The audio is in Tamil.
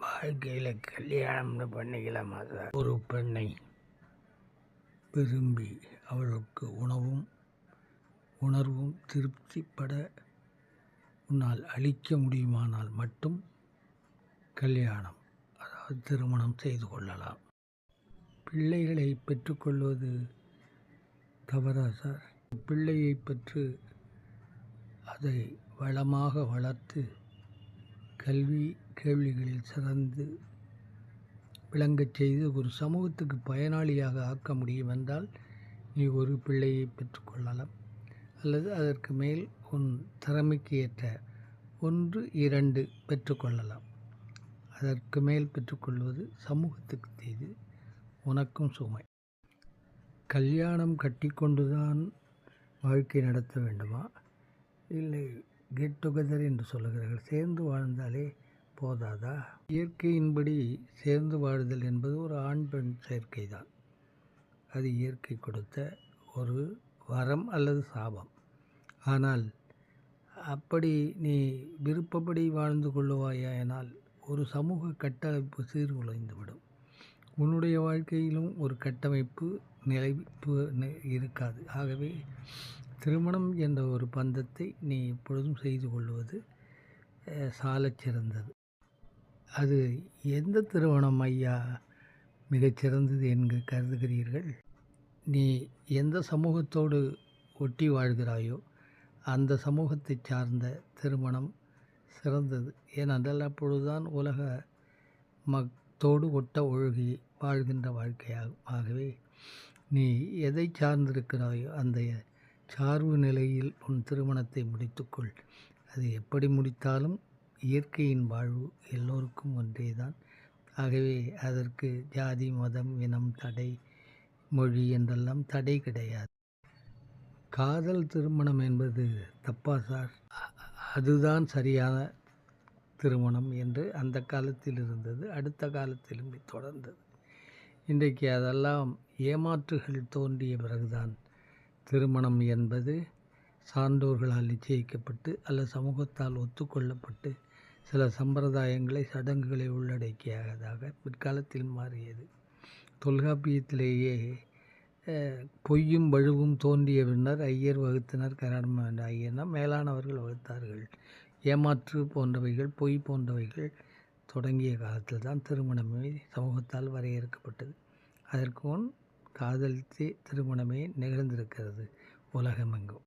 வாழ்க்கையில் கல்யாணம்னு பண்ணிக்கலாமா சார் ஒரு பெண்ணை விரும்பி அவளுக்கு உணவும் உணர்வும் திருப்திப்பட உன்னால் அளிக்க முடியுமானால் மட்டும் கல்யாணம் அதாவது திருமணம் செய்து கொள்ளலாம். பிள்ளைகளை பெற்றுக்கொள்வது தவறா சார்? பிள்ளையை பெற்று அதை வளமாக வளர்த்து கல்வி கேள்விகளில் சிறந்து விளங்கச் செய்து ஒரு சமூகத்துக்கு பயனாளியாக ஆக்க முடியும் என்றால் நீ ஒரு பிள்ளையை பெற்றுக்கொள்ளலாம் அல்லது அதற்கு மேல் உன் திறமைக்கு ஏற்ற ஒன்று இரண்டு பெற்றுக்கொள்ளலாம் அதற்கு மேல் பெற்றுக்கொள்வது சமூகத்துக்கு செய்து உனக்கும் சுமை. கல்யாணம் கட்டிக்கொண்டுதான் வாழ்க்கை நடத்த வேண்டுமா? இல்லை கெட் டுகெதர் என்று சொல்லுகிறார்கள். சேர்ந்து வாழ்ந்தாலே போதாதா? இயற்கையின்படி சேர்ந்து வாழுதல் என்பது ஒரு ஆண் பெண் சேர்க்கை தான் அது இயற்கை கொடுத்த ஒரு வரம் அல்லது சாபம். ஆனால் அப்படி நீ விருப்பப்படி வாழ்ந்து கொள்ளுவாயானால் ஒரு சமூக கட்டமைப்பு சீர்குலைந்துவிடும். உன்னுடைய வாழ்க்கையிலும் ஒரு கட்டமைப்பு நிலைப்பு இருக்காது. ஆகவே திருமணம் என்ற ஒரு பந்தத்தை நீ எப்பொழுதும் செய்து கொள்வது சாலச் சிறந்தது அது எந்த திருமணம் ஐயா மிகச்சிறந்தது என்று கருதுகிறீர்கள்? நீ எந்த சமூகத்தோடு ஒட்டி வாழ்கிறாயோ அந்த சமூகத்தை சார்ந்த திருமணம் சிறந்தது. ஏனென்றால் அப்பொழுதுதான் உலக மக்கோடு ஒட்ட ஒழுகி வாழ்கின்ற வாழ்க்கையாகும். ஆகவே நீ எதை சார்ந்திருக்கிறாயோ அந்த சார்பு நிலையில் உன் திருமணத்தை முடித்துக்கொள். அது எப்படி முடித்தாலும் இயற்கையின் வாழ்வு எல்லோருக்கும் ஒன்றே தான் ஆகவே அதற்கு ஜாதி மதம் இனம் தடை மொழி என்றெல்லாம் தடை கிடையாது. காதல் திருமணம் என்பது தப்பா சார்? அதுதான் சரியான திருமணம் என்று அந்த காலத்தில் இருந்தது அடுத்த காலத்திலும் தொடர்ந்தது. இன்றைக்கு அதெல்லாம் ஏமாற்றுகள் தோன்றிய பிறகுதான் திருமணம் என்பது சான்றோர்களால் நிச்சயிக்கப்பட்டு அல்லது சமூகத்தால் ஒத்துக்கொள்ளப்பட்டு சில சம்பிரதாயங்களை சடங்குகளை உள்ளடக்கியதாக பிற்காலத்தில் மாறியது. தொல்காப்பியத்திலேயே பொய்யும் வழுவும் தோன்றிய பின்னர் ஐயர் வகுத்தனர் கரணம் என்ற ஐயர்னா மேலானவர்கள் வகுத்தார்கள். ஏமாற்று போன்றவைகள் பொய் போன்றவைகள் தொடங்கிய காலத்தில் தான் திருமணமே சமூகத்தால் வரையறுக்கப்பட்டது. அதற்கு முன் காதலித்து திருமணமே நிகழ்ந்திருக்கிறது உலகமெங்கும்.